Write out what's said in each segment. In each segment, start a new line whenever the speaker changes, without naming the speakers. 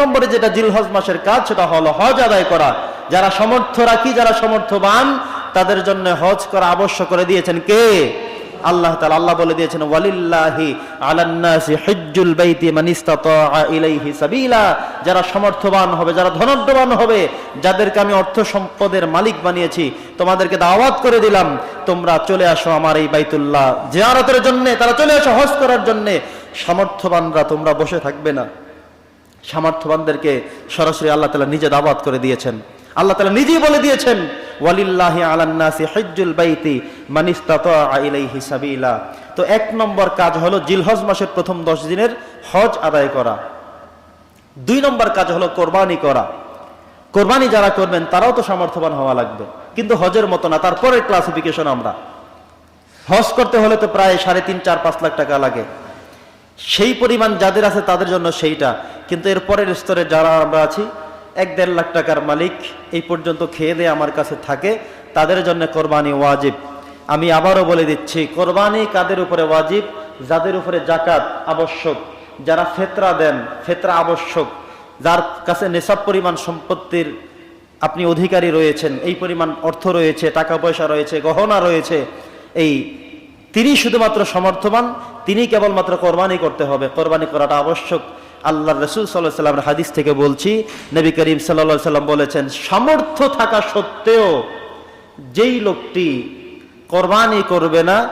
নম্বরে যেটা জিলহজ মাসের কাজ, সেটা হলো হজ আদায় করা। যারা সমর্থ রাখি যারা সমর্থবান, তাদের জন্য হজ করা আবশ্যক করে দিয়েছেন কে? আল্লাহ তাআলা। আল্লাহ বলে দিয়েছেন, ওয়ালিল্লাহি আলান্নাসি হজ্জুল বাইতি মান ইলাইহি সাবিলা। যারা সমর্থবান হবে, যারা ধনঢ্যবান হবে, যাদেরকে আমি অর্থ সম্পদের মালিক বানিয়েছি, তোমাদেরকে দাওয়াত করে দিলাম, তোমরা চলে আসো আমার এই বাইতুল্লাহ জিয়ারতের জন্য, তারা চলে আসো হজ করার জন্য। সমর্থবানরা তোমরা বসে থাকবে না। সামর্থ্যবানদেরকে সরাসরি আল্লাহ তালা নিজে দাবাত করে দিয়েছেন। আল্লাহ তালা নিজেই বলে দিয়েছেন, ওয়ালিল্লাহি আলান্নাসি হজ্জুল বাইতি সাবিলা। তো এক নম্বর কাজ হলো জিলহজ মাসের প্রথম দশ দিনের হজ আদায় করা। দুই নম্বর কাজ হলো কোরবানি করা। কোরবানি যারা করবেন, তারাও তো সামর্থ্যবান হওয়া লাগবে। কিন্তু হজের মতো না, তারপরের ক্লাসিফিকেশন আমরা। হজ করতে হলে তো প্রায় সাড়ে তিন, চার, পাঁচ লাখ টাকা লাগে। সেই পরিমাণ যাদের আছে তাদের জন্য সেইটা। কিন্তু এর পরের স্তরে যারা আমরা আছি, এক দেড় লাখ টাকার মালিক এই পর্যন্ত খেয়ে দিয়ে আমার কাছে থাকে, তাদের জন্য কোরবানি ওয়াজিব। আমি আবারও বলে দিচ্ছি, কোরবানি কাদের উপরে ওয়াজিব? যাদের উপরে জাকাত আবশ্যক, যারা ফেতরা দেন, ফেতরা আবশ্যক, যার কাছে নেশাব পরিমাণ সম্পত্তির আপনি অধিকারী রয়েছেন, এই পরিমাণ অর্থ রয়েছে, টাকা পয়সা রয়েছে, গহনা রয়েছে, এই তিনি শুধুমাত্র সমর্থবান, তিনি কেবলমাত্র কোরবানি করতে হবে। কোরবানি করাটা আবশ্যক। আল্লাহ রসুল সাল্লাহ সাল্লামের হাদিস থেকে বলছি, নবী করিম সাল্লা সাল্লাম বলেছেন, সামর্থ্য থাকা সত্ত্বেও যেই লোকটি কোরবানি করবে না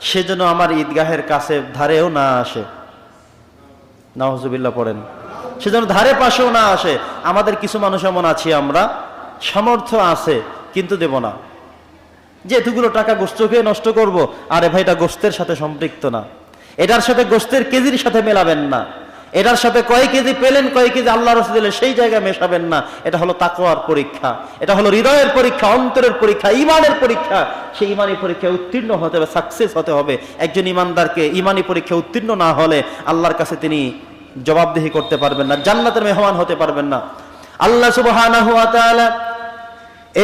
সেজন্য আমার ঈদগাহের কাছে ধারেও না আসে। নাহজুবিল্লাহ পড়েন। সেজন্য ধারে পাশেও না আসে। আমাদের কিছু মানুষ এমন আছি আমরা, সামর্থ্য আছে, কিন্তু দেব না। যে এতগুলো টাকা গোস্ত খেয়ে নষ্ট করব, আরে ভাই, এটা গোস্তের সাথে সম্পৃক্ত না। এটার সাথে গোস্তের কেজির সাথে মেলাবেন না। এটার সাথে কয় কেজি পেলেন, কয় কেজি আল্লাহ রসুল দিলে সেই জায়গায় মেশাবেন না। এটা হলো তাকোয়ার পরীক্ষা। এটা হলো হৃদয়ের পরীক্ষা, অন্তরের পরীক্ষা, ইমানের পরীক্ষা। সেই ইমানি পরীক্ষায় উত্তীর্ণ হতে হবে সাকসেস হতে হবে। একজন ইমানদারকে ইমানি পরীক্ষা উত্তীর্ণ না হলে আল্লাহর কাছে তিনি জবাবদিহি করতে পারবেন না, জান্নাতের মেহমান হতে পারবেন না। আল্লাহ তাআলা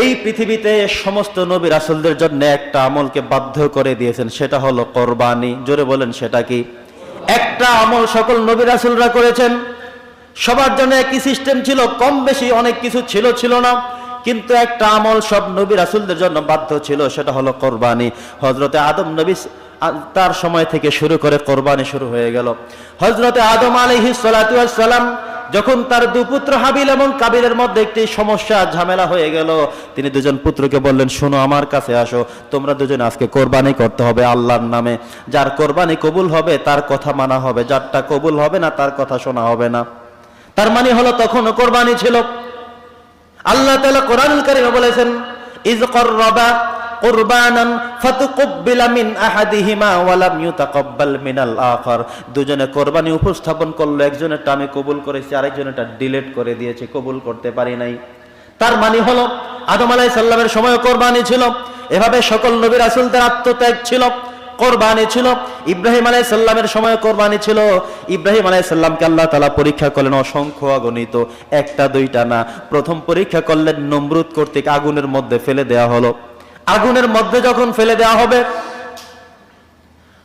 এই পৃথিবীতে সমস্ত নবী রাসুলদের জন্য একটা আমলকে বাধ্য করে দিয়েছেন, সেটা হলো কোরবানি। জোরে বলেন, সেটা কি? একটা আমল সকল নবী রাসুলরা করেছেন। সবার জন্য একই সিস্টেম ছিল, কম বেশি অনেক কিছু ছিল ছিল না। কিন্তু একটা আমল সব নবী রাসুলদের জন্য বাধ্য ছিল, সেটা হলো কোরবানি। হজরতে আদম নবী তার সময় থেকে শুরু করে কোরবানি শুরু হয়ে গেল। হজরতে আদম আলহি সালাম যখন তার দুপুত্র হাবিল এবং কাবিলের মধ্যে একটি সমস্যা, ঝামেলা হয়ে গেল, তিনি দুজন পুত্রকে বললেন, শোনো, আমার কাছে আসো, তোমরা দুজন আজকে কোরবানি করতে হবে আল্লাহর নামে। যার কোরবানি কবুল হবে, তার কথা মানা হবে, যারটা কবুল হবে না, তার কথা শোনা হবে না। তার মানে হলো, তখনও কোরবানি ছিল। আল্লাহ তালা কোরআন কারীমে বলেছেন ইজ কররাবা কুরবানান ফাতুকব্বিলা মিন আহাদিহিমা ইউতাকাব্বাল মিনাল দুজনে কোরবানি উপস্থাপন করল, একজনেরটা আমি কবুল করেছি ডিলিট করে দিয়েছে, কবুল করতে পারি নাই। তার মানে হলো, আদম আলাইহিস সালামের সময় কোরবানি ছিল, এভাবে সকল নবী রাসূলদের আত্মত্যাগ ছিল, কোরবানি ছিল, ইব্রাহিম আলাই সাল্লামের সময় কোরবানি ছিল। ইব্রাহিম আলাই সাল্লামকে আল্লাহ তালা পরীক্ষা করলেন, অসংখ্য অগণিত একটা দুইটা না। প্রথম পরীক্ষা করলেন, নমরুদ কর্তৃক আগুনের মধ্যে ফেলে দেয়া হলো। আগুনের মধ্যে যখন ফেলে দেওয়া হবে,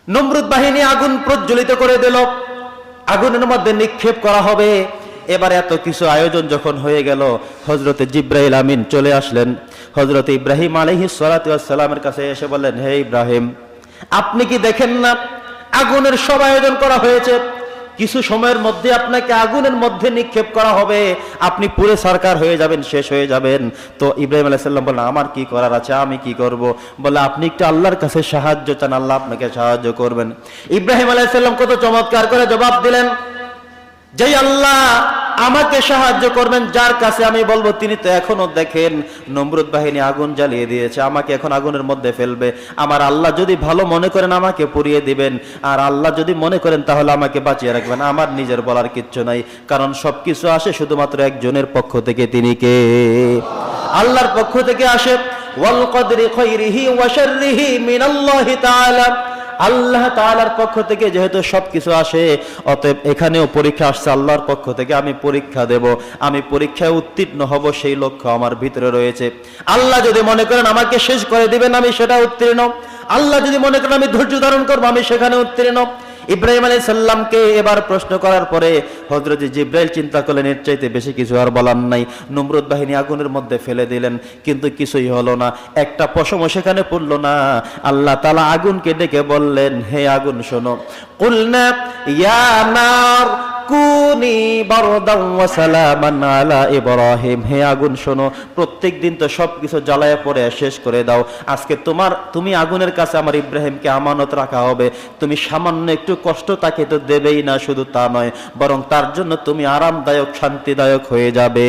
নমরুদ বাহিনী আগুন প্রজ্বলিত করে দিল। আগুনের মধ্যে নিক্ষেপ করা হবে। এবার এত কিছু আয়োজন যখন হয়ে গেল হজরতে জিব্রাহিল আমিন চলে আসলেন। হজরত ইব্রাহিম আলহি সালামের কাছে এসে বললেন, হে ইব্রাহিম, আপনি কি দেখেন না, আগুনের সব আয়োজন করা হয়েছে? কিছু সময়ের মধ্যে আপনাকে আগুনের মধ্যে নিক্ষেপ করা হবে। আপনি পুরে সরকার হয়ে যাবেন, শেষ হয়ে যাবেন। তো ইব্রাহিম আলাইসাল্লাম বলেন আমার কি করার আছে? আমি কি করব? বলে, আপনি একটু আল্লাহর কাছে সাহায্য চান, আল্লাহ আপনাকে সাহায্য করবেন। ইব্রাহিম আলাইসাল্লাম কত চমৎকার করে জবাব দিলেন। যেই আল্লাহ আমাকে সাহায্য করবেন, যার কাছে আমি বলব, তিনি তো এখনও দেখেন, নমরুদ বাহিনী আগুন জ্বালিয়ে দিয়েছে, আমাকে এখন আগুনের মধ্যে ফেলবে। আমার আল্লাহ যদি ভালো মনে করেন, আমাকে পুড়িয়ে দিবেন। আর আল্লাহ যদি মনে করেন, তাহলে আমাকে বাঁচিয়ে রাখবেন। আমার নিজের বলার কিচ্ছু নাই, কারণ সবকিছু আসে শুধুমাত্র একজনের পক্ষ থেকে, তিনি কে? আল্লাহর পক্ষ থেকে আসে ওয়াল কদরি খৈরিহি ওয়া মিনাল্লাহি তাআলা। আল্লাহ তালার পক্ষ থেকে যেহেতু সবকিছু আসে, অতএব এখানেও পরীক্ষা আসছে আল্লাহর পক্ষ থেকে, আমি পরীক্ষা দেব, আমি পরীক্ষায় উত্তীর্ণ হব, সেই লক্ষ্য আমার ভিতরে রয়েছে। আল্লাহ যদি মনে করেন আমাকে শেষ করে দিবেন, আমি সেটা উত্তীর্ণ। আল্লাহ যদি মনে করেন আমি ধৈর্য ধারণ করব, আমি সেখানে উত্তীর্ণ। ইব্রাহিম আলী সাল্লামকে এবার প্রশ্ন করার পরে হজরত জিব্রাইল চিন্তা করলেন, এর চাইতে বেশি কিছু আর বলার নাই। নমরুদ বাহিনী আগুনের মধ্যে ফেলে দিলেন, কিন্তু কিছুই হলো না। একটা পশম সেখানে পড়ল না। আল্লাহ তালা আগুনকে ডেকে বললেন, হে আগুন শোনো। কুলনা, ইয়া নার কুনি সালামান আলা হে আগুন শোনো তো সবকিছু শেষ করে দাও আজকে তোমার তুমি আগুনের কাছে আমার ইব্রাহিমকে আমানত রাখা হবে তুমি সামান্য একটু কষ্ট তাকে তো দেবেই না শুধু তা নয় বরং তার জন্য তুমি আরামদায়ক শান্তিদায়ক হয়ে যাবে